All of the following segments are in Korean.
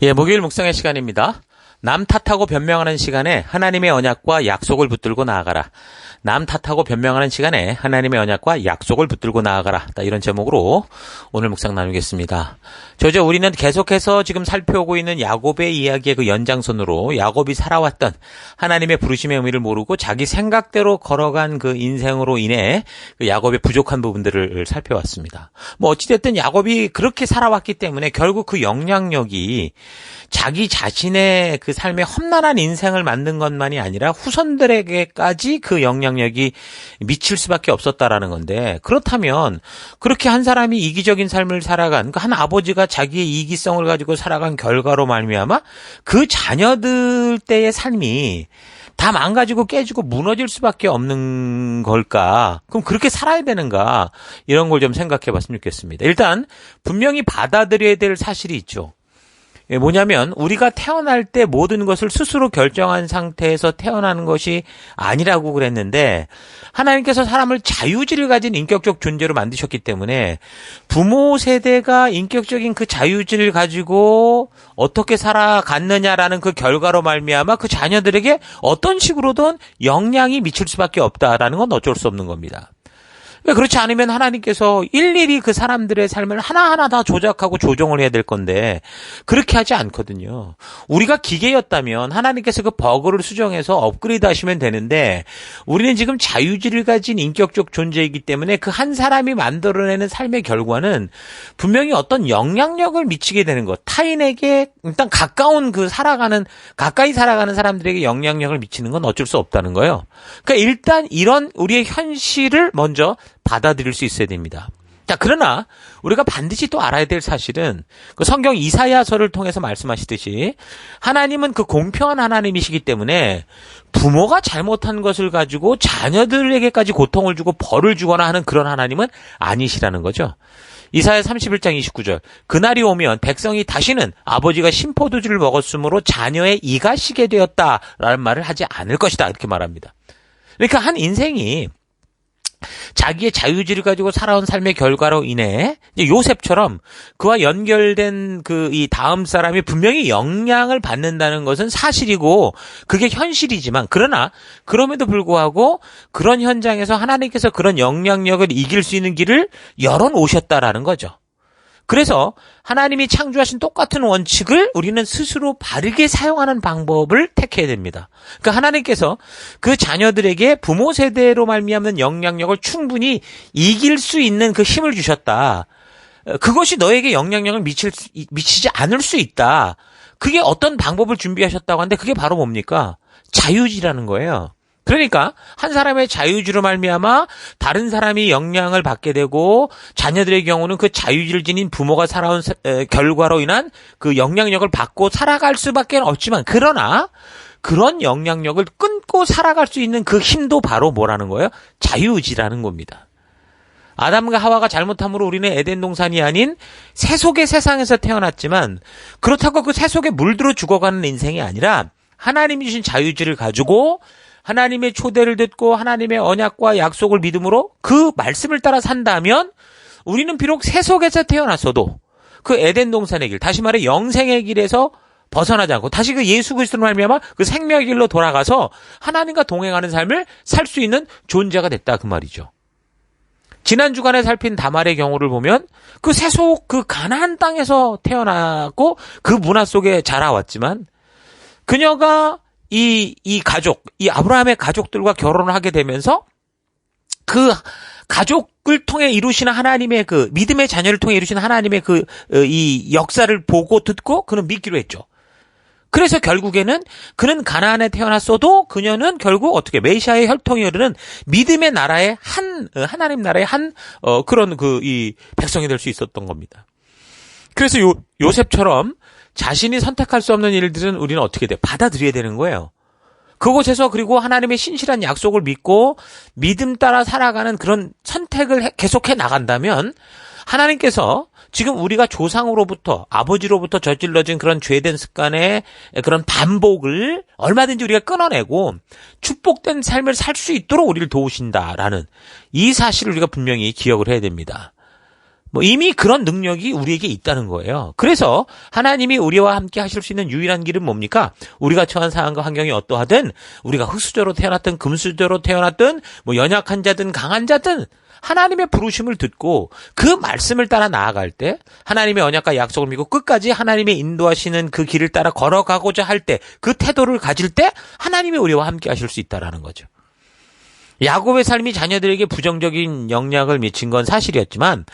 예, 목요일 묵상의 시간입니다. 남 탓하고 변명하는 시간에 하나님의 언약과 약속을 붙들고 나아가라. 남 탓하고 변명하는 시간에 하나님의 언약과 약속을 붙들고 나아가라. 이런 제목으로 오늘 묵상 나누겠습니다. 저저 우리는 계속해서 지금 살펴오고 있는 야곱의 이야기의 그 연장선으로 야곱이 살아왔던 하나님의 부르심의 의미를 모르고 자기 생각대로 걸어간 그 인생으로 인해 그 야곱의 부족한 부분들을 살펴왔습니다. 뭐 어찌됐든 야곱이 그렇게 살아왔기 때문에 결국 그 영향력이 자기 자신의 그 삶의 험난한 인생을 만든 것만이 아니라 후손들에게까지 그 영향력이 미칠 수밖에 없었다라는 건데 그렇다면 그렇게 한 사람이 이기적인 삶을 살아간 그 한 아버지가 자기의 이기성을 가지고 살아간 결과로 말미암아 그 자녀들 때의 삶이 다 망가지고 깨지고 무너질 수밖에 없는 걸까? 그럼 그렇게 살아야 되는가? 이런 걸 좀 생각해 봤으면 좋겠습니다. 일단 분명히 받아들여야 될 사실이 있죠. 예, 뭐냐면 우리가 태어날 때 모든 것을 스스로 결정한 상태에서 태어나는 것이 아니라고 그랬는데 하나님께서 사람을 자유지를 가진 인격적 존재로 만드셨기 때문에 부모 세대가 인격적인 그 자유지를 가지고 어떻게 살아갔느냐라는 그 결과로 말미암아 그 자녀들에게 어떤 식으로든 영향이 미칠 수밖에 없다라는 건 어쩔 수 없는 겁니다. 그렇지 않으면 하나님께서 일일이 그 사람들의 삶을 하나하나 다 조작하고 조정을 해야 될 건데 그렇게 하지 않거든요. 우리가 기계였다면 하나님께서 그 버그를 수정해서 업그레이드 하시면 되는데 우리는 지금 자유지를 가진 인격적 존재이기 때문에 그 한 사람이 만들어내는 삶의 결과는 분명히 어떤 영향력을 미치게 되는 것. 타인에게 일단 가까운 그 살아가는 가까이 살아가는 사람들에게 영향력을 미치는 건 어쩔 수 없다는 거예요. 그러니까 일단 이런 우리의 현실을 먼저 받아들일 수 있어야 됩니다. 자, 그러나 우리가 반드시 또 알아야 될 사실은 그 성경 이사야서를 통해서 말씀하시듯이 하나님은 그 공평한 하나님이시기 때문에 부모가 잘못한 것을 가지고 자녀들에게까지 고통을 주고 벌을 주거나 하는 그런 하나님은 아니시라는 거죠. 이사야 31장 29절. 그날이 오면 백성이 다시는 아버지가 심포도주를 먹었으므로 자녀의 이가 시게 되었다라는 말을 하지 않을 것이다. 이렇게 말합니다. 그러니까 한 인생이 자기의 자유지를 가지고 살아온 삶의 결과로 인해 요셉처럼 그와 연결된 그 이 다음 사람이 분명히 영향을 받는다는 것은 사실이고 그게 현실이지만 그러나 그럼에도 불구하고 그런 현장에서 하나님께서 그런 영향력을 이길 수 있는 길을 열어 놓으셨다라는 거죠. 그래서 하나님이 창조하신 똑같은 원칙을 우리는 스스로 바르게 사용하는 방법을 택해야 됩니다. 그러니까 하나님께서 그 자녀들에게 부모 세대로 말미암는 영향력을 충분히 이길 수 있는 그 힘을 주셨다. 그것이 너에게 영향력을 미칠 미치지 않을 수 있다. 그게 어떤 방법을 준비하셨다고 하는데 그게 바로 뭡니까? 자유지라는 거예요. 그러니까 한 사람의 자유주로 말미암아 다른 사람이 영향을 받게 되고 자녀들의 경우는 그 자유주를 지닌 부모가 살아온 결과로 인한 그 영향력을 받고 살아갈 수밖에 없지만 그러나 그런 영향력을 끊고 살아갈 수 있는 그 힘도 바로 뭐라는 거예요? 자유의지라는 겁니다. 아담과 하와가 잘못함으로 우리는 에덴 동산이 아닌 세속의 세상에서 태어났지만 그렇다고 그 세속에 물들어 죽어가는 인생이 아니라 하나님이 주신 자유지를 가지고 하나님의 초대를 듣고 하나님의 언약과 약속을 믿음으로 그 말씀을 따라 산다면 우리는 비록 세속에서 태어났어도 그 에덴 동산의 길, 다시 말해 영생의 길에서 벗어나지 않고 다시 그 예수 그리스도로 말미암아 그 생명의 길로 돌아가서 하나님과 동행하는 삶을 살 수 있는 존재가 됐다 그 말이죠. 지난 주간에 살핀 다말의 경우를 보면 그 세속 그 가나안 땅에서 태어나고 그 문화 속에 자라왔지만 그녀가 이, 이 가족, 이 아브라함의 가족들과 결혼을 하게 되면서 그 가족을 통해 이루시는 하나님의 그 믿음의 자녀를 통해 이루시는 하나님의 그, 어, 이 역사를 보고 듣고 그는 믿기로 했죠. 그래서 결국에는 그는 가나안에 태어났어도 그녀는 결국 어떻게 메시아의 혈통이 흐르는 믿음의 나라의 한 어, 하나님 나라의 한 어, 그런 그 이 백성이 될 수 있었던 겁니다. 그래서 요 요셉처럼 자신이 선택할 수 없는 일들은 우리는 어떻게 돼? 받아들여야 되는 거예요. 그곳에서 그리고 하나님의 신실한 약속을 믿고 믿음 따라 살아가는 그런 선택을 계속해 나간다면 하나님께서 지금 우리가 조상으로부터 아버지로부터 저질러진 그런 죄된 습관의 그런 반복을 얼마든지 우리가 끊어내고 축복된 삶을 살 수 있도록 우리를 도우신다라는 이 사실을 우리가 분명히 기억을 해야 됩니다. 뭐 이미 그런 능력이 우리에게 있다는 거예요. 그래서 하나님이 우리와 함께 하실 수 있는 유일한 길은 뭡니까? 우리가 처한 상황과 환경이 어떠하든 우리가 흙수저로 태어났든 금수저로 태어났든 뭐 연약한 자든 강한 자든 하나님의 부르심을 듣고 그 말씀을 따라 나아갈 때 하나님의 언약과 약속을 믿고 끝까지 하나님의 인도하시는 그 길을 따라 걸어가고자 할 때 그 태도를 가질 때 하나님이 우리와 함께 하실 수 있다라는 거죠. 야곱의 삶이 자녀들에게 부정적인 영향을 미친 건 사실이었지만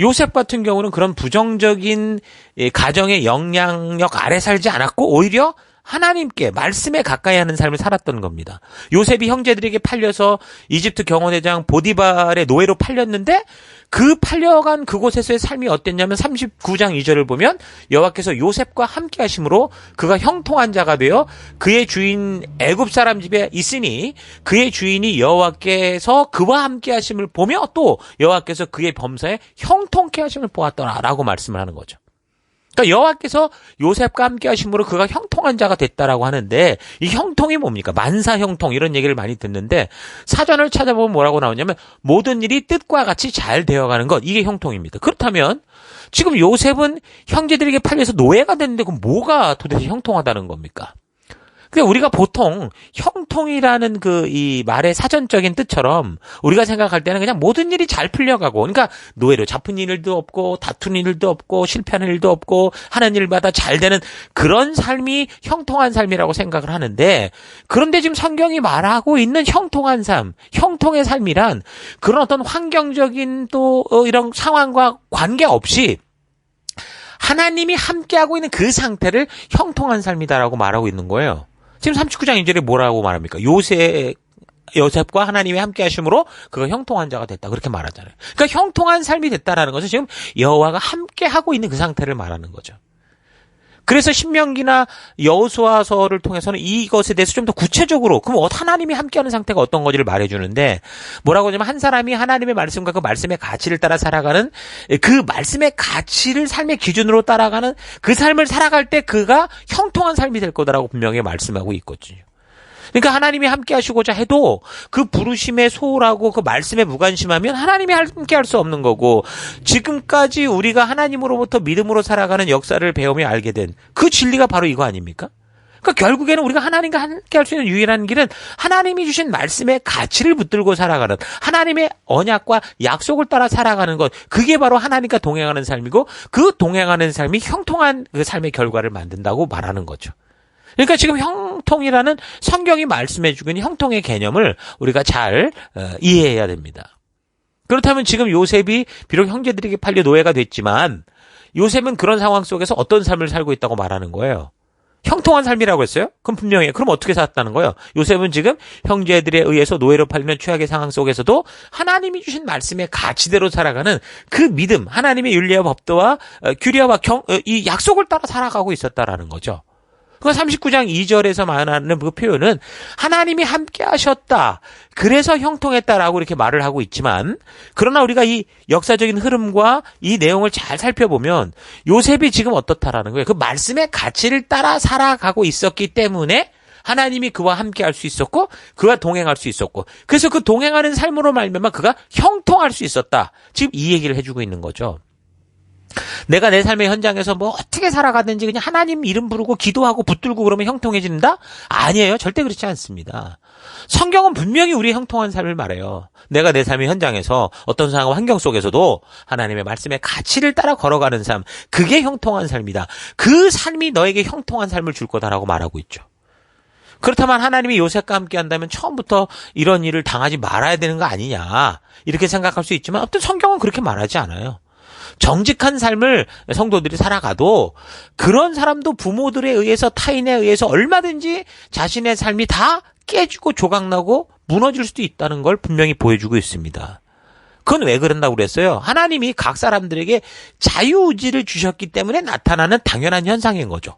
요셉 같은 경우는 그런 부정적인 예, 가정의 영향력 아래 살지 않았고 오히려 하나님께 말씀에 가까이 하는 삶을 살았던 겁니다. 요셉이 형제들에게 팔려서 이집트 경호대장 보디발의 노예로 팔렸는데 그 팔려간 그곳에서의 삶이 어땠냐면 39장 2절을 보면 여호와께서 요셉과 함께 하심으로 그가 형통한 자가 되어 그의 주인 애굽 사람 집에 있으니 그의 주인이 여호와께서 그와 함께 하심을 보며 또 여호와께서 그의 범사에 형통케 하심을 보았더라라고 말씀을 하는 거죠. 그러니까 여호와께서 요셉과 함께 하심으로 그가 형통한 자가 됐다라고 하는데 이 형통이 뭡니까? 만사 형통 이런 얘기를 많이 듣는데 사전을 찾아보면 뭐라고 나오냐면 모든 일이 뜻과 같이 잘 되어가는 것 이게 형통입니다. 그렇다면 지금 요셉은 형제들에게 팔려서 노예가 됐는데 그럼 뭐가 도대체 형통하다는 겁니까? 근데 우리가 보통 형통이라는 그 이 말의 사전적인 뜻처럼 우리가 생각할 때는 그냥 모든 일이 잘 풀려가고 그러니까 노예로 잡힌 일도 없고 다툰 일도 없고 실패하는 일도 없고 하는 일마다 잘 되는 그런 삶이 형통한 삶이라고 생각을 하는데 그런데 지금 성경이 말하고 있는 형통한 삶, 형통의 삶이란 그런 어떤 환경적인 또 어, 이런 상황과 관계없이 하나님이 함께하고 있는 그 상태를 형통한 삶이다라고 말하고 있는 거예요. 지금 39장 2절에 뭐라고 말합니까? 요셉 요셉과 하나님이 함께 하심으로 그가 형통한 자가 됐다. 그렇게 말하잖아요. 그러니까 형통한 삶이 됐다라는 것은 지금 여호와가 함께 하고 있는 그 상태를 말하는 거죠. 그래서 신명기나 여호수아서를 통해서는 이것에 대해서 좀 더 구체적으로 그럼 어, 하나님이 함께하는 상태가 어떤 건지를 말해주는데 뭐라고 하냐면 한 사람이 하나님의 말씀과 그 말씀의 가치를 따라 살아가는 그 말씀의 가치를 삶의 기준으로 따라가는 그 삶을 살아갈 때 그가 형통한 삶이 될 거다라고 분명히 말씀하고 있거든요. 그러니까 하나님이 함께 하시고자 해도 그 부르심에 소홀하고 그 말씀에 무관심하면 하나님이 함께 할 수 없는 거고 지금까지 우리가 하나님으로부터 믿음으로 살아가는 역사를 배우며 알게 된 그 진리가 바로 이거 아닙니까? 그러니까 결국에는 우리가 하나님과 함께 할 수 있는 유일한 길은 하나님이 주신 말씀의 가치를 붙들고 살아가는 하나님의 언약과 약속을 따라 살아가는 것 그게 바로 하나님과 동행하는 삶이고 그 동행하는 삶이 형통한 그 삶의 결과를 만든다고 말하는 거죠. 그러니까 지금 형통이라는 성경이 말씀해주고 있는 형통의 개념을 우리가 잘 어, 이해해야 됩니다. 그렇다면 지금 요셉이 비록 형제들에게 팔려 노예가 됐지만 요셉은 그런 상황 속에서 어떤 삶을 살고 있다고 말하는 거예요. 형통한 삶이라고 했어요? 그럼 분명히 그럼 어떻게 살았다는 거예요? 요셉은 지금 형제들에 의해서 노예로 팔리는 최악의 상황 속에서도 하나님이 주신 말씀의 가치대로 살아가는 그 믿음, 하나님의 윤리와 법도와 어, 규례와 경, 어, 이 약속을 따라 살아가고 있었다라는 거죠. 그 39장 2절에서 말하는 그 표현은 하나님이 함께 하셨다. 그래서 형통했다라고 이렇게 말을 하고 있지만 그러나 우리가 이 역사적인 흐름과 이 내용을 잘 살펴보면 요셉이 지금 어떻다라는 거예요. 그 말씀의 가치를 따라 살아가고 있었기 때문에 하나님이 그와 함께 할 수 있었고 그와 동행할 수 있었고 그래서 그 동행하는 삶으로 말미암아 그가 형통할 수 있었다. 지금 이 얘기를 해주고 있는 거죠. 내가 내 삶의 현장에서 뭐 어떻게 살아가든지 그냥 하나님 이름 부르고 기도하고 붙들고 그러면 형통해진다? 아니에요. 절대 그렇지 않습니다. 성경은 분명히 우리의 형통한 삶을 말해요. 내가 내 삶의 현장에서 어떤 상황 환경 속에서도 하나님의 말씀의 가치를 따라 걸어가는 삶, 그게 형통한 삶이다. 그 삶이 너에게 형통한 삶을 줄 거다라고 말하고 있죠. 그렇다면 하나님이 요셉과 함께 한다면 처음부터 이런 일을 당하지 말아야 되는 거 아니냐. 이렇게 생각할 수 있지만 어떤 성경은 그렇게 말하지 않아요. 정직한 삶을 성도들이 살아가도 그런 사람도 부모들에 의해서 타인에 의해서 얼마든지 자신의 삶이 다 깨지고 조각나고 무너질 수도 있다는 걸 분명히 보여주고 있습니다. 그건 왜 그런다고 그랬어요? 하나님이 각 사람들에게 자유의지를 주셨기 때문에 나타나는 당연한 현상인 거죠.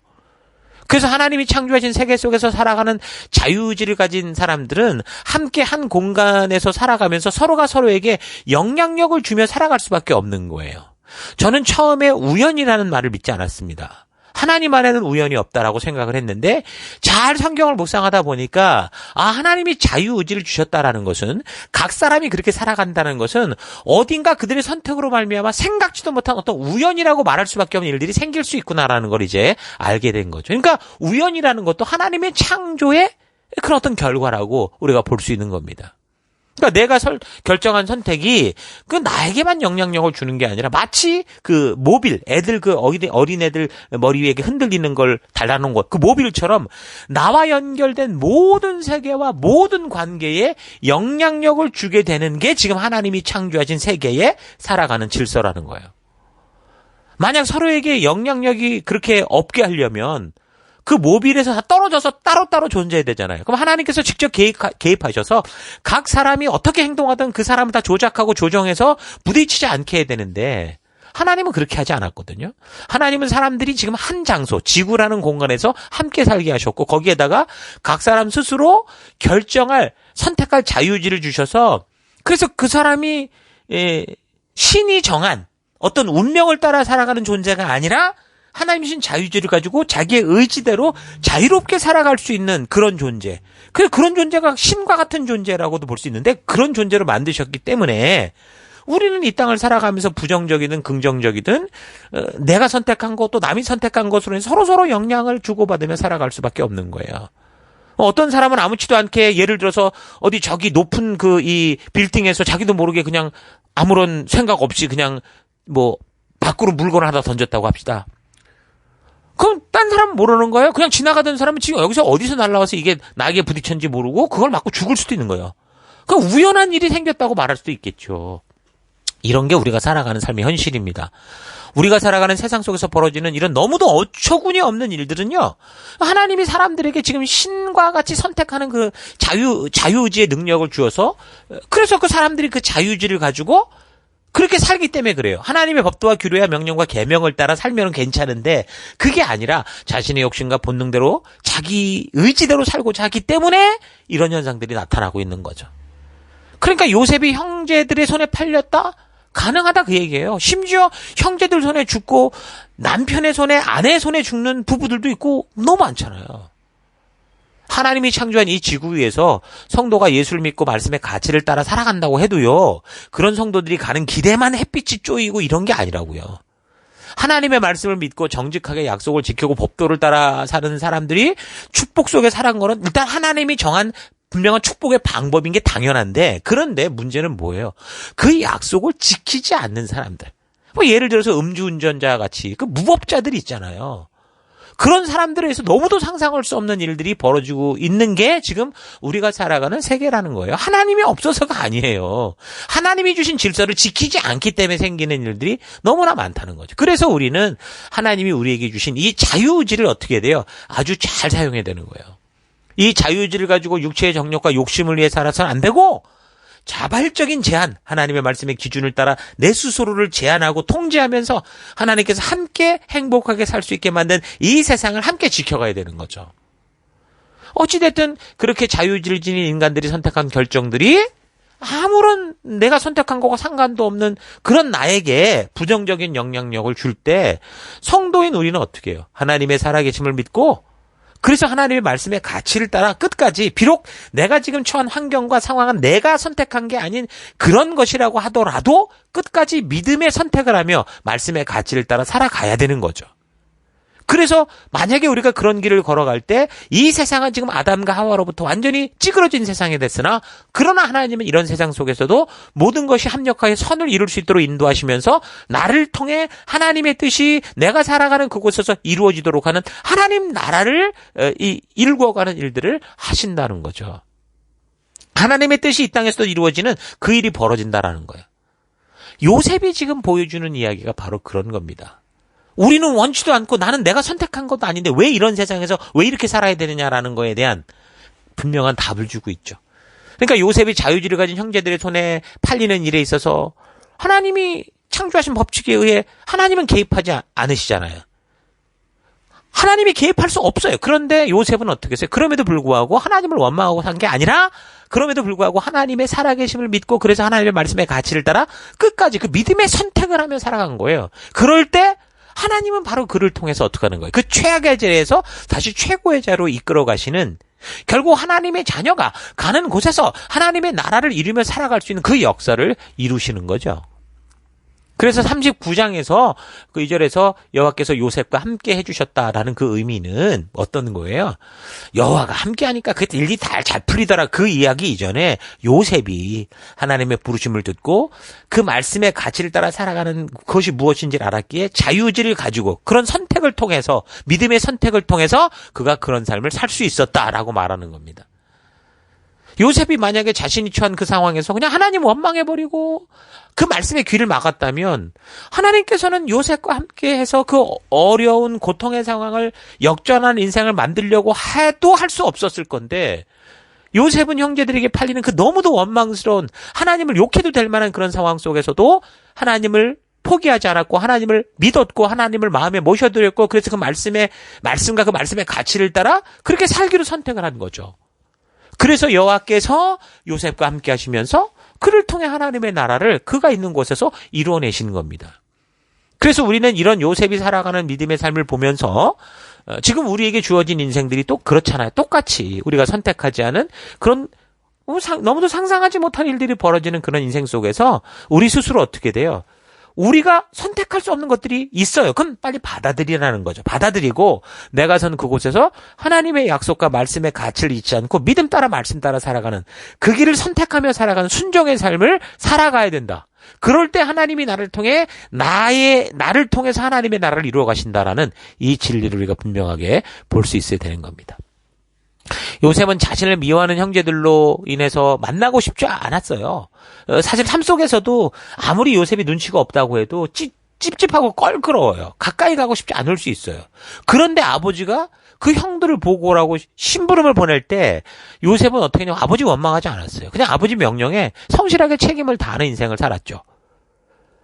그래서 하나님이 창조하신 세계 속에서 살아가는 자유의지를 가진 사람들은 함께 한 공간에서 살아가면서 서로가 서로에게 영향력을 주며 살아갈 수밖에 없는 거예요. 저는 처음에 우연이라는 말을 믿지 않았습니다. 하나님 안에는 우연이 없다라고 생각을 했는데 잘 성경을 묵상하다 보니까 아 하나님이 자유의지를 주셨다라는 것은 각 사람이 그렇게 살아간다는 것은 어딘가 그들의 선택으로 말미암아 생각지도 못한 어떤 우연이라고 말할 수밖에 없는 일들이 생길 수 있구나라는 걸 이제 알게 된 거죠. 그러니까 우연이라는 것도 하나님의 창조의 그런 어떤 결과라고 우리가 볼 수 있는 겁니다. 그러니까 내가 설, 결정한 선택이 그 나에게만 영향력을 주는 게 아니라 마치 그 모빌 애들 그 어린 어린 애들 머리 위에 흔들리는 걸 달라놓은 것 그 모빌처럼 나와 연결된 모든 세계와 모든 관계에 영향력을 주게 되는 게 지금 하나님이 창조하신 세계에 살아가는 질서라는 거예요. 만약 서로에게 영향력이 그렇게 없게 하려면 그 모빌에서 다 떨어져서 따로따로 존재해야 되잖아요. 그럼 하나님께서 직접 개입, 개입하셔서 각 사람이 어떻게 행동하든 그 사람을 다 조작하고 조정해서 부딪히지 않게 해야 되는데 하나님은 그렇게 하지 않았거든요. 하나님은 사람들이 지금 한 장소, 지구라는 공간에서 함께 살게 하셨고 거기에다가 각 사람 스스로 결정할 선택할 자유의지를 주셔서 그래서 그 사람이 예, 신이 정한 어떤 운명을 따라 살아가는 존재가 아니라 하나님이신 자유의지를 가지고 자기의 의지대로 자유롭게 살아갈 수 있는 그런 존재. 그 그런 존재가 신과 같은 존재라고도 볼 수 있는데 그런 존재로 만드셨기 때문에 우리는 이 땅을 살아가면서 부정적이든 긍정적이든 어, 내가 선택한 것도 남이 선택한 것으로 서로 서로 영향을 주고받으며 살아갈 수밖에 없는 거예요. 어떤 사람은 아무치도 않게 예를 들어서 어디 저기 높은 그 이 빌딩에서 자기도 모르게 그냥 아무런 생각 없이 그냥 뭐 밖으로 물건을 하나 던졌다고 합시다. 그럼 딴 사람은 모르는 거예요. 그냥 지나가던 사람은 지금 여기서 어디서 날라와서 이게 나에게 부딪혔는지 모르고 그걸 맞고 죽을 수도 있는 거예요. 그 우연한 일이 생겼다고 말할 수도 있겠죠. 이런 게 우리가 살아가는 삶의 현실입니다. 우리가 살아가는 세상 속에서 벌어지는 이런 너무도 어처구니 없는 일들은요. 하나님이 사람들에게 지금 신과 같이 선택하는 그 자유 자유의지의 능력을 주어서 그래서 그 사람들이 그 자유의지를 가지고 그렇게 살기 때문에 그래요. 하나님의 법도와 규례와 명령과 계명을 따라 살면 괜찮은데 그게 아니라 자신의 욕심과 본능대로 자기 의지대로 살고자 하기 때문에 이런 현상들이 나타나고 있는 거죠. 그러니까 요셉이 형제들의 손에 팔렸다? 가능하다 그 얘기예요. 심지어 형제들 손에 죽고 남편의 손에 아내 손에 죽는 부부들도 있고 너무 많잖아요. 하나님이 창조한 이 지구 위에서 성도가 예수를 믿고 말씀의 가치를 따라 살아간다고 해도요. 그런 성도들이 가는 길에만 햇빛이 쪼이고 이런 게 아니라고요. 하나님의 말씀을 믿고 정직하게 약속을 지키고 법도를 따라 사는 사람들이 축복 속에 살아간 거는 일단 하나님이 정한 분명한 축복의 방법인 게 당연한데 그런데 문제는 뭐예요? 그 약속을 지키지 않는 사람들. 뭐 예를 들어서 음주운전자 같이 그 무법자들이 있잖아요. 그런 사람들에서 너무도 상상할 수 없는 일들이 벌어지고 있는 게 지금 우리가 살아가는 세계라는 거예요. 하나님이 없어서가 아니에요. 하나님이 주신 질서를 지키지 않기 때문에 생기는 일들이 너무나 많다는 거죠. 그래서 우리는 하나님이 우리에게 주신 이 자유의지를 어떻게 돼요? 아주 잘 사용해야 되는 거예요. 이 자유의지를 가지고 육체의 정력과 욕심을 위해 살아서는 안 되고 자발적인 제한, 하나님의 말씀의 기준을 따라 내 스스로를 제한하고 통제하면서 하나님께서 함께 행복하게 살 수 있게 만든 이 세상을 함께 지켜가야 되는 거죠. 어찌됐든 그렇게 자유의지를 지닌 인간들이 선택한 결정들이 아무런 내가 선택한 거가 상관도 없는 그런 나에게 부정적인 영향력을 줄 때 성도인 우리는 어떻게 해요? 하나님의 살아계심을 믿고 그래서 하나님의 말씀의 가치를 따라 끝까지 비록 내가 지금 처한 환경과 상황은 내가 선택한 게 아닌 그런 것이라고 하더라도 끝까지 믿음의 선택을 하며 말씀의 가치를 따라 살아가야 되는 거죠. 그래서 만약에 우리가 그런 길을 걸어갈 때 이 세상은 지금 아담과 하와로부터 완전히 찌그러진 세상이 됐으나 그러나 하나님은 이런 세상 속에서도 모든 것이 합력하여 선을 이룰 수 있도록 인도하시면서 나를 통해 하나님의 뜻이 내가 살아가는 그곳에서 이루어지도록 하는 하나님 나라를 어, 이루어가는 일들을 하신다는 거죠. 하나님의 뜻이 이 땅에서도 이루어지는 그 일이 벌어진다라는 거예요. 요셉이 지금 보여주는 이야기가 바로 그런 겁니다. 우리는 원치도 않고 나는 내가 선택한 것도 아닌데 왜 이런 세상에서 왜 이렇게 살아야 되느냐라는 거에 대한 분명한 답을 주고 있죠. 그러니까 요셉이 자유지를 가진 형제들의 손에 팔리는 일에 있어서 하나님이 창조하신 법칙에 의해 하나님은 개입하지 않으시잖아요. 하나님이 개입할 수 없어요. 그런데 요셉은 어떻게 했어요? 그럼에도 불구하고 하나님을 원망하고 산 게 아니라 그럼에도 불구하고 하나님의 살아계심을 믿고 그래서 하나님의 말씀의 가치를 따라 끝까지 그 믿음의 선택을 하며 살아간 거예요. 그럴 때 하나님은 바로 그를 통해서 어떻게 하는 거예요? 그 최악의 자리에서 다시 최고의 자로 이끌어 가시는 결국 하나님의 자녀가 가는 곳에서 하나님의 나라를 이루며 살아갈 수 있는 그 역사를 이루시는 거죠. 그래서 39장에서 그 2절에서 여호와께서 요셉과 함께 해주셨다라는 그 의미는 어떤 거예요? 여호와가 함께하니까 그 일이 다 잘 풀리더라 그 이야기 이전에 요셉이 하나님의 부르심을 듣고 그 말씀의 가치를 따라 살아가는 그것이 무엇인지를 알았기에 자유의지를 가지고 그런 선택을 통해서 믿음의 선택을 통해서 그가 그런 삶을 살 수 있었다라고 말하는 겁니다. 요셉이 만약에 자신이 처한 그 상황에서 그냥 하나님 원망해버리고 그 말씀에 귀를 막았다면 하나님께서는 요셉과 함께 해서 그 어려운 고통의 상황을 역전한 인생을 만들려고 해도 할 수 없었을 건데 요셉은 형제들에게 팔리는 그 너무도 원망스러운 하나님을 욕해도 될 만한 그런 상황 속에서도 하나님을 포기하지 않았고 하나님을 믿었고 하나님을 마음에 모셔드렸고 그래서 그 말씀의 말씀과 그 말씀의 가치를 따라 그렇게 살기로 선택을 한 거죠. 그래서 여호와께서 요셉과 함께 하시면서 그를 통해 하나님의 나라를 그가 있는 곳에서 이루어내시는 겁니다. 그래서 우리는 이런 요셉이 살아가는 믿음의 삶을 보면서 어, 지금 우리에게 주어진 인생들이 또 그렇잖아요. 똑같이 우리가 선택하지 않은 그런 어, 너무도 상상하지 못한 일들이 벌어지는 그런 인생 속에서 우리 스스로 어떻게 돼요? 우리가 선택할 수 없는 것들이 있어요. 그럼 빨리 받아들이라는 거죠. 받아들이고 내가 선 그곳에서 하나님의 약속과 말씀의 가치를 잊지 않고 믿음 따라 말씀 따라 살아가는 그 길을 선택하며 살아가는 순종의 삶을 살아가야 된다. 그럴 때 하나님이 나를 통해 나의 나를 통해서 하나님의 나라를 이루어 가신다라는 이 진리를 우리가 분명하게 볼 수 있어야 되는 겁니다. 요셉은 자신을 미워하는 형제들로 인해서 만나고 싶지 않았어요. 어, 사실 삶 속에서도 아무리 요셉이 눈치가 없다고 해도 찝, 찝찝하고 껄끄러워요. 가까이 가고 싶지 않을 수 있어요. 그런데 아버지가 그 형들을 보고 오라고 심부름을 보낼 때 요셉은 어떻게 했냐면 아버지 원망하지 않았어요. 그냥 아버지 명령에 성실하게 책임을 다하는 인생을 살았죠.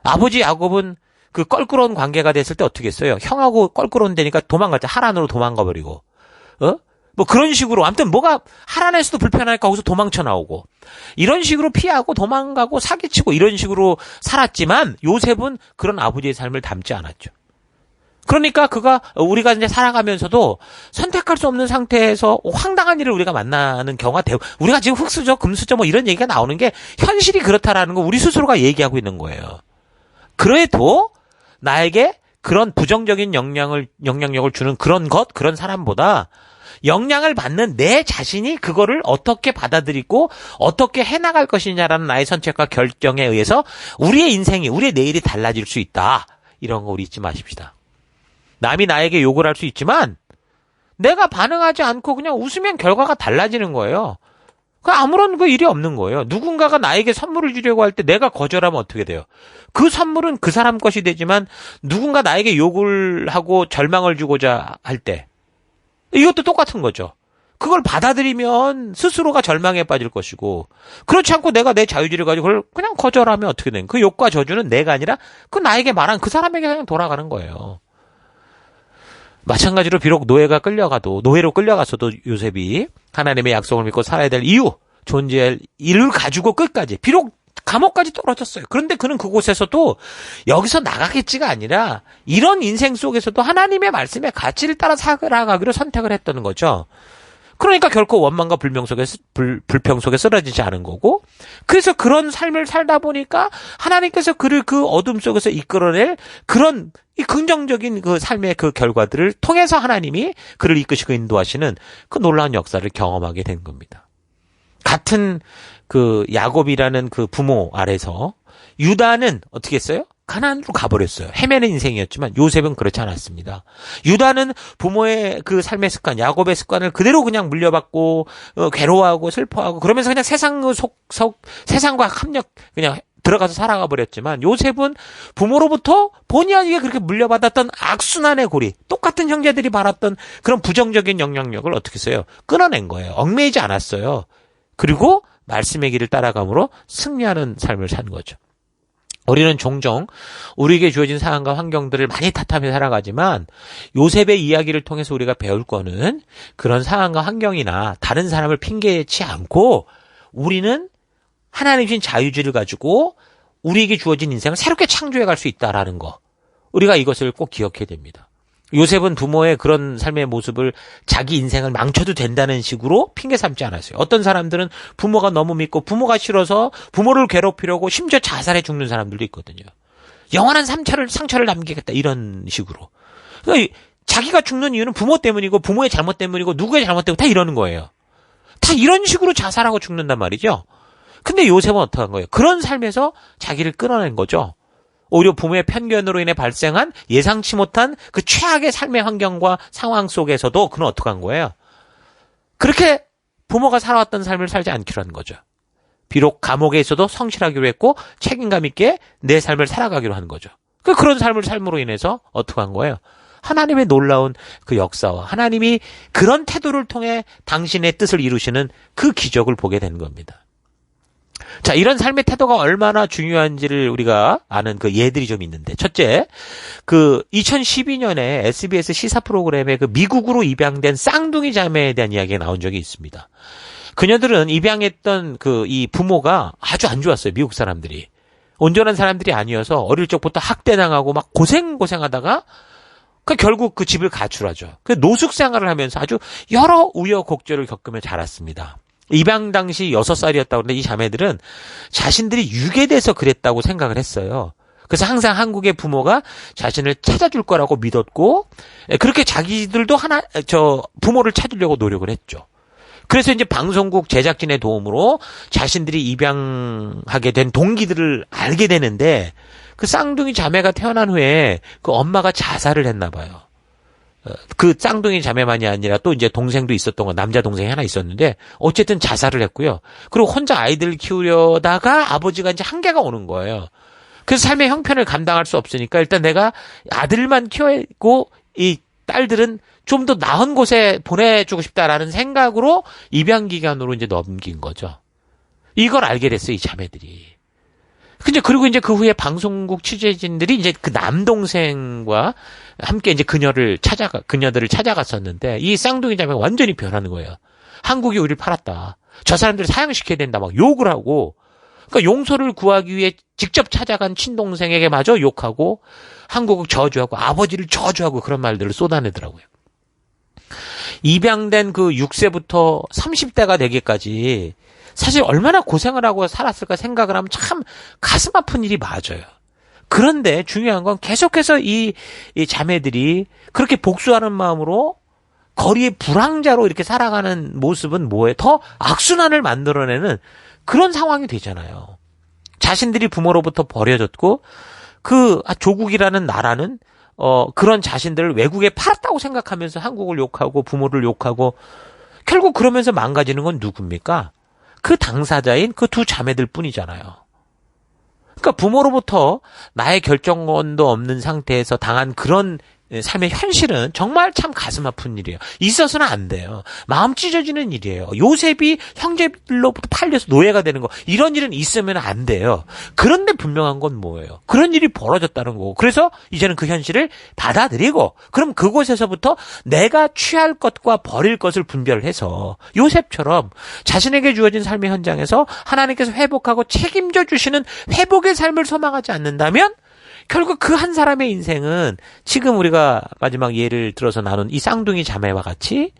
아버지 야곱은 그 껄끄러운 관계가 됐을 때 어떻게 했어요? 형하고 껄끄러운 데니까 도망갔죠. 하란으로 도망가 버리고. 어? 뭐 그런 식으로 아무튼 뭐가 하란에서도 불편하니까 거기서 도망쳐 나오고 이런 식으로 피하고 도망가고 사기치고 이런 식으로 살았지만 요셉은 그런 아버지의 삶을 담지 않았죠. 그러니까 그가 우리가 이제 살아가면서도 선택할 수 없는 상태에서 황당한 일을 우리가 만나는 경우가 대부 우리가 지금 흑수저 금수저 뭐 이런 얘기가 나오는 게 현실이 그렇다라는 거 우리 스스로가 얘기하고 있는 거예요. 그래도 나에게 그런 부정적인 영향을 영향력을 주는 그런 것 그런 사람보다 영향을 받는 내 자신이 그거를 어떻게 받아들이고 어떻게 해나갈 것이냐라는 나의 선택과 결정에 의해서 우리의 인생이, 우리의 내일이 달라질 수 있다. 이런 거 우리 잊지 마십시다. 남이 나에게 욕을 할 수 있지만 내가 반응하지 않고 그냥 웃으면 결과가 달라지는 거예요. 그 아무런 그 일이 없는 거예요. 누군가가 나에게 선물을 주려고 할 때 내가 거절하면 어떻게 돼요? 그 선물은 그 사람 것이 되지만 누군가 나에게 욕을 하고 절망을 주고자 할 때 이것도 똑같은 거죠. 그걸 받아들이면 스스로가 절망에 빠질 것이고 그렇지 않고 내가 내 자유지를 가지고 그걸 그냥 거절하면 어떻게 되는 그 욕과 저주는 내가 아니라 그 나에게 말한 그 사람에게 그냥 돌아가는 거예요. 마찬가지로 비록 노예가 끌려가도 노예로 끌려가서도 요셉이 하나님의 약속을 믿고 살아야 될 이유 존재할 일을 가지고 끝까지 비록 감옥까지 떨어졌어요. 그런데 그는 그곳에서도 여기서 나가겠지가 아니라 이런 인생 속에서도 하나님의 말씀의 가치를 따라 살아가기로 선택을 했다는 거죠. 그러니까 결코 원망과 불명 속에 불, 불평 속에 쓰러지지 않은 거고 그래서 그런 삶을 살다 보니까 하나님께서 그를 그 어둠 속에서 이끌어낼 그런 이 긍정적인 그 삶의 그 결과들을 통해서 하나님이 그를 이끄시고 인도하시는 그 놀라운 역사를 경험하게 된 겁니다. 같은 그 야곱이라는 그 부모 아래서 유다는 어떻게 했어요? 가난으로 가버렸어요. 헤매는 인생이었지만 요셉은 그렇지 않았습니다. 유다는 부모의 그 삶의 습관, 야곱의 습관을 그대로 그냥 물려받고 어, 괴로워하고 슬퍼하고 그러면서 그냥 세상 속, 속 세상과 합력 그냥 들어가서 살아가 버렸지만 요셉은 부모로부터 본의 아니게 그렇게 물려받았던 악순환의 고리, 똑같은 형제들이 바랐던 그런 부정적인 영향력을 어떻게 써요? 끊어낸 거예요. 얽매이지 않았어요. 그리고 말씀의 길을 따라감으로 승리하는 삶을 산 거죠. 우리는 종종 우리에게 주어진 상황과 환경들을 많이 탓하며 살아가지만 요셉의 이야기를 통해서 우리가 배울 거는 그런 상황과 환경이나 다른 사람을 핑계치 않고 우리는 하나님 신 자유주의를 가지고 우리에게 주어진 인생을 새롭게 창조해 갈 수 있다라는 거. 우리가 이것을 꼭 기억해야 됩니다. 요셉은 부모의 그런 삶의 모습을 자기 인생을 망쳐도 된다는 식으로 핑계 삼지 않았어요. 어떤 사람들은 부모가 너무 믿고 부모가 싫어서 부모를 괴롭히려고 심지어 자살해 죽는 사람들도 있거든요. 영원한 상처를, 상처를 남기겠다. 이런 식으로. 그러니까 자기가 죽는 이유는 부모 때문이고 부모의 잘못 때문이고 누구의 잘못 때문에 다 이러는 거예요. 다 이런 식으로 자살하고 죽는단 말이죠. 근데 요셉은 어떻게 한 거예요? 그런 삶에서 자기를 끊어낸 거죠. 오히려 부모의 편견으로 인해 발생한 예상치 못한 그 최악의 삶의 환경과 상황 속에서도 그는 어떻게 한 거예요? 그렇게 부모가 살아왔던 삶을 살지 않기로 한 거죠. 비록 감옥에 있어도 성실하기로 했고 책임감 있게 내 삶을 살아가기로 한 거죠. 그 그런 삶을 삶으로 인해서 어떻게 한 거예요? 하나님의 놀라운 그 역사와 하나님이 그런 태도를 통해 당신의 뜻을 이루시는 그 기적을 보게 된 겁니다. 자, 이런 삶의 태도가 얼마나 중요한지를 우리가 아는 그 예들이 좀 있는데. 첫째, 그 2012년에 SBS 시사 프로그램에 그 미국으로 입양된 쌍둥이 자매에 대한 이야기가 나온 적이 있습니다. 그녀들은 입양했던 그 이 부모가 아주 안 좋았어요. 미국 사람들이. 온전한 사람들이 아니어서 어릴 적부터 학대당하고 막 고생고생 하다가 그 결국 그 집을 가출하죠. 그 노숙 생활을 하면서 아주 여러 우여곡절을 겪으며 자랐습니다. 입양 당시 6살이었다고 그러는데 이 자매들은 자신들이 유괴돼서 그랬다고 생각을 했어요. 그래서 항상 한국의 부모가 자신을 찾아줄 거라고 믿었고 그렇게 자기들도 하나 저 부모를 찾으려고 노력을 했죠. 그래서 이제 방송국 제작진의 도움으로 자신들이 입양하게 된 동기들을 알게 되는데 그 쌍둥이 자매가 태어난 후에 그 엄마가 자살을 했나 봐요. 어, 그 쌍둥이 자매만이 아니라 또 이제 동생도 있었던 거 남자 동생이 하나 있었는데 어쨌든 자살을 했고요. 그리고 혼자 아이들 키우려다가 아버지가 이제 한계가 오는 거예요. 그래서 삶의 형편을 감당할 수 없으니까 일단 내가 아들만 키우고 이 딸들은 좀 더 나은 곳에 보내주고 싶다라는 생각으로 입양 기간으로 이제 넘긴 거죠. 이걸 알게 됐어요, 이 자매들이. 근데 그리고 이제 그 후에 방송국 취재진들이 이제 그 남동생과 함께 이제 그녀를 찾아가 그녀들을 찾아갔었는데 이 쌍둥이 자매가 완전히 변하는 거예요. 한국이 우리를 팔았다. 저 사람들을 사형시켜야 된다 막 욕을 하고 그러니까 용서를 구하기 위해 직접 찾아간 친동생에게 마저 욕하고 한국을 저주하고 아버지를 저주하고 그런 말들을 쏟아내더라고요. 입양된 그 6세부터 30대가 되기까지 사실 얼마나 고생을 하고 살았을까 생각을 하면 참 가슴 아픈 일이 맞아요. 그런데 중요한 건 계속해서 이, 이 자매들이 그렇게 복수하는 마음으로 거리의 불황자로 이렇게 살아가는 모습은 뭐에 더 악순환을 만들어내는 그런 상황이 되잖아요. 자신들이 부모로부터 버려졌고 그 조국이라는 나라는 어 그런 자신들을 외국에 팔았다고 생각하면서 한국을 욕하고 부모를 욕하고 결국 그러면서 망가지는 건 누굽니까? 그 당사자인 그 두 자매들 뿐이잖아요. 그러니까 부모로부터 나의 결정권도 없는 상태에서 당한 그런 삶의 현실은 정말 참 가슴 아픈 일이에요. 있어서는 안 돼요. 마음 찢어지는 일이에요. 요셉이 형제들로부터 팔려서 노예가 되는 거 이런 일은 있으면 안 돼요. 그런데 분명한 건 뭐예요? 그런 일이 벌어졌다는 거고. 그래서 이제는 그 현실을 받아들이고 그럼 그곳에서부터 내가 취할 것과 버릴 것을 분별해서 요셉처럼 자신에게 주어진 삶의 현장에서 하나님께서 회복하고 책임져 주시는 회복의 삶을 소망하지 않는다면 결국 그 한 사람의 인생은 지금 우리가 마지막 예를 들어서 나눈 이 쌍둥이 자매와 같이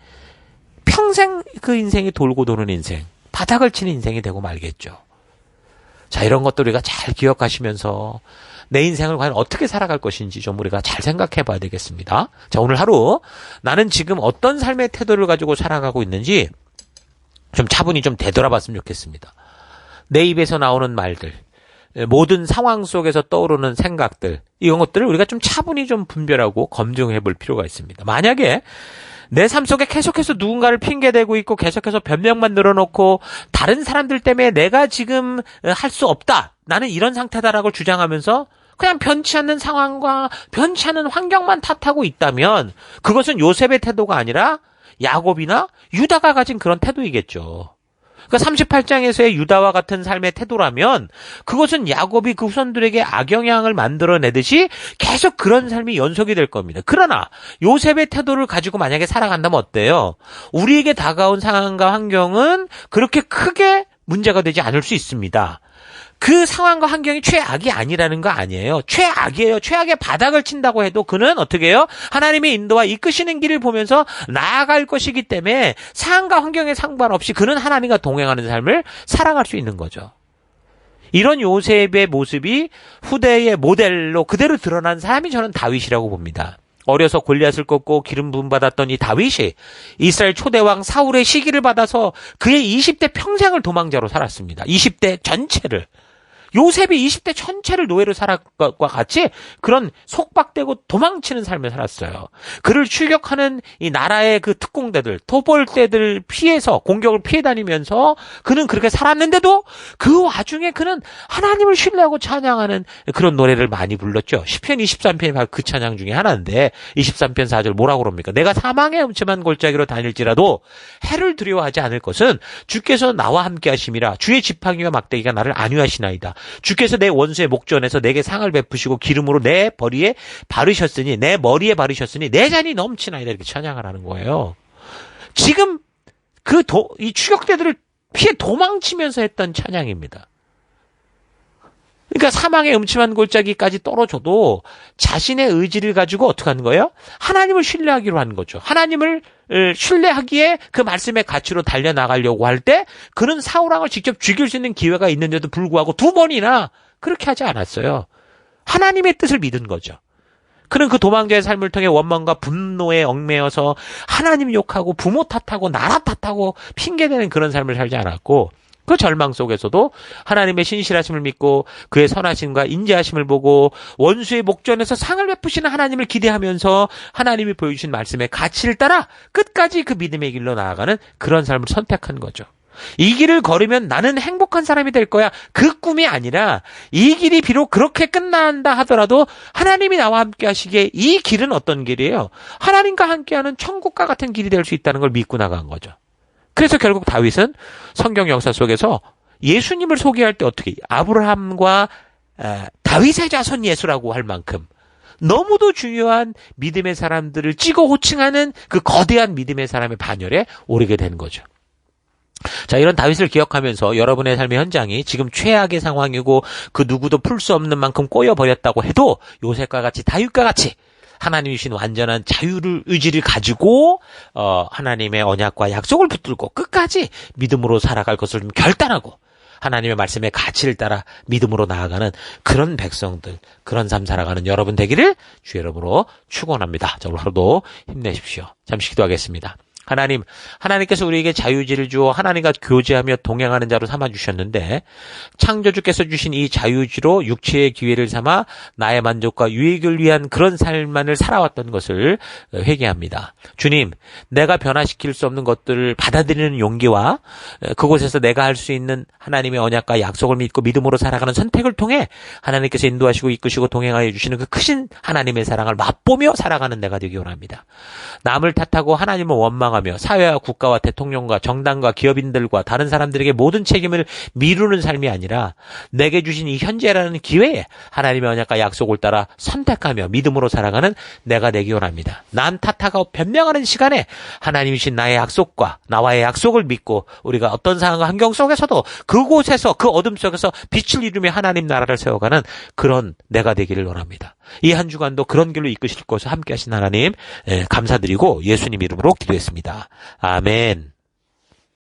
평생 그 인생이 돌고 도는 인생, 바닥을 치는 인생이 되고 말겠죠. 자, 이런 것도 우리가 잘 기억하시면서 내 인생을 과연 어떻게 살아갈 것인지 좀 우리가 잘 생각해 봐야 되겠습니다. 자, 오늘 하루 나는 지금 어떤 삶의 태도를 가지고 살아가고 있는지 좀 차분히 좀 되돌아 봤으면 좋겠습니다. 내 입에서 나오는 말들, 모든 상황 속에서 떠오르는 생각들, 이런 것들을 우리가 좀 차분히 좀 분별하고 검증해 볼 필요가 있습니다. 만약에 내 삶 속에 계속해서 누군가를 핑계대고 있고 계속해서 변명만 늘어놓고 다른 사람들 때문에 내가 지금 할 수 없다. 나는 이런 상태다라고 주장하면서 그냥 변치 않는 상황과 변치 않는 환경만 탓하고 있다면 그것은 요셉의 태도가 아니라 야곱이나 유다가 가진 그런 태도이겠죠. 그러니까 38장에서의 유다와 같은 삶의 태도라면 그것은 야곱이 그 후손들에게 악영향을 만들어내듯이 계속 그런 삶이 연속이 될 겁니다. 그러나 요셉의 태도를 가지고 만약에 살아간다면 어때요? 우리에게 다가온 상황과 환경은 그렇게 크게 문제가 되지 않을 수 있습니다. 그 상황과 환경이 최악이 아니라는 거 아니에요. 최악이에요. 최악의 바닥을 친다고 해도 그는 어떻게 해요? 하나님의 인도와 이끄시는 길을 보면서 나아갈 것이기 때문에 상황과 환경에 상관없이 그는 하나님과 동행하는 삶을 살아갈 수 있는 거죠. 이런 요셉의 모습이 후대의 모델로 그대로 드러난 사람이 저는 다윗이라고 봅니다. 어려서 골리앗을 꺾고 기름 부음 받았던 이 다윗이 이스라엘 초대왕 사울의 시기를 받아서 그의 20대 평생을 도망자로 살았습니다. 20대 전체를. 요셉이 20대 전체를 노예로 살았과 것과 같이 그런 속박되고 도망치는 삶을 살았어요. 그를 출격하는 이 나라의 그 특공대들, 토벌대들 피해서 공격을 피해 다니면서 그는 그렇게 살았는데도 그 와중에 그는 하나님을 신뢰하고 찬양하는 그런 노래를 많이 불렀죠. 10편 23편이 바로 그 찬양 중에 하나인데 23편 4절 뭐라고 그럽니까? 내가 사망의 음침한 골짜기로 다닐지라도 해를 두려워하지 않을 것은 주께서 나와 함께 하심이라 주의 지팡이와 막대기가 나를 안위하시나이다. 주께서 내 원수의 목전에서 내게 상을 베푸시고 기름으로 내 머리에 바르셨으니 내 머리에 바르셨으니 내 잔이 넘치나이다 이렇게 찬양을 하는 거예요. 지금 그 이 추격대들을 피해 도망치면서 했던 찬양입니다. 그러니까 사망의 음침한 골짜기까지 떨어져도 자신의 의지를 가지고 어떻게 하는 거예요? 하나님을 신뢰하기로 하는 거죠. 하나님을 신뢰하기에 그 말씀의 가치로 달려나가려고 할 때 그는 사울왕을 직접 죽일 수 있는 기회가 있는데도 불구하고 두 번이나 그렇게 하지 않았어요. 하나님의 뜻을 믿은 거죠. 그는 그 도망자의 삶을 통해 원망과 분노에 얽매여서 하나님 욕하고 부모 탓하고 나라 탓하고 핑계대는 그런 삶을 살지 않았고 그 절망 속에서도 하나님의 신실하심을 믿고 그의 선하심과 인자하심을 보고 원수의 목전에서 상을 베푸시는 하나님을 기대하면서 하나님이 보여주신 말씀의 가치를 따라 끝까지 그 믿음의 길로 나아가는 그런 삶을 선택한 거죠. 이 길을 걸으면 나는 행복한 사람이 될 거야. 그 꿈이 아니라 이 길이 비록 그렇게 끝난다 하더라도 하나님이 나와 함께 하시기에 이 길은 어떤 길이에요? 하나님과 함께하는 천국과 같은 길이 될 수 있다는 걸 믿고 나간 거죠. 그래서 결국 다윗은 성경 역사 속에서 예수님을 소개할 때 어떻게 아브라함과 다윗의 자손 예수라고 할 만큼 너무도 중요한 믿음의 사람들을 찍어 호칭하는 그 거대한 믿음의 사람의 반열에 오르게 된 거죠. 자, 이런 다윗을 기억하면서 여러분의 삶의 현장이 지금 최악의 상황이고 그 누구도 풀 수 없는 만큼 꼬여버렸다고 해도 요셉과 같이 다윗과 같이 하나님이 주신 완전한 자유를 의지를 가지고 어 하나님의 언약과 약속을 붙들고 끝까지 믿음으로 살아갈 것을 결단하고 하나님의 말씀의 가치를 따라 믿음으로 나아가는 그런 백성들, 그런 삶 살아가는 여러분 되기를 주 여러분으로 축원합니다. 자, 오늘 하루도 힘내십시오. 잠시 기도하겠습니다. 하나님, 하나님께서 우리에게 자유지를 주어 하나님과 교제하며 동행하는 자로 삼아 주셨는데 창조주께서 주신 이 자유지로 육체의 기회를 삼아 나의 만족과 유익을 위한 그런 삶만을 살아왔던 것을 회개합니다. 주님, 내가 변화시킬 수 없는 것들을 받아들이는 용기와 그곳에서 내가 할 수 있는 하나님의 언약과 약속을 믿고 믿음으로 살아가는 선택을 통해 하나님께서 인도하시고 이끄시고 동행하여 주시는 그 크신 하나님의 사랑을 맛보며 살아가는 내가 되기 원합니다. 남을 탓하고 하나님을 원망 하며 사회와 국가와 대통령과 정당과 기업인들과 다른 사람들에게 모든 책임을 미루는 삶이 아니라 내게 주신 이 현재라는 기회에 하나님의 언약과 약속을 따라 선택하며 믿음으로 살아가는 내가 되기 원합니다. 남 탓하고 변명하는 시간에 하나님이신 나의 약속과 나와의 약속을 믿고 우리가 어떤 상황과 환경 속에서도 그곳에서 그 어둠 속에서 빛을 이루며 하나님 나라를 세워가는 그런 내가 되기를 원합니다. 이 한 주간도 그런 길로 이끄실 것을 함께 하신 하나님 예, 감사드리고 예수님 이름으로 기도했습 니다. 아멘.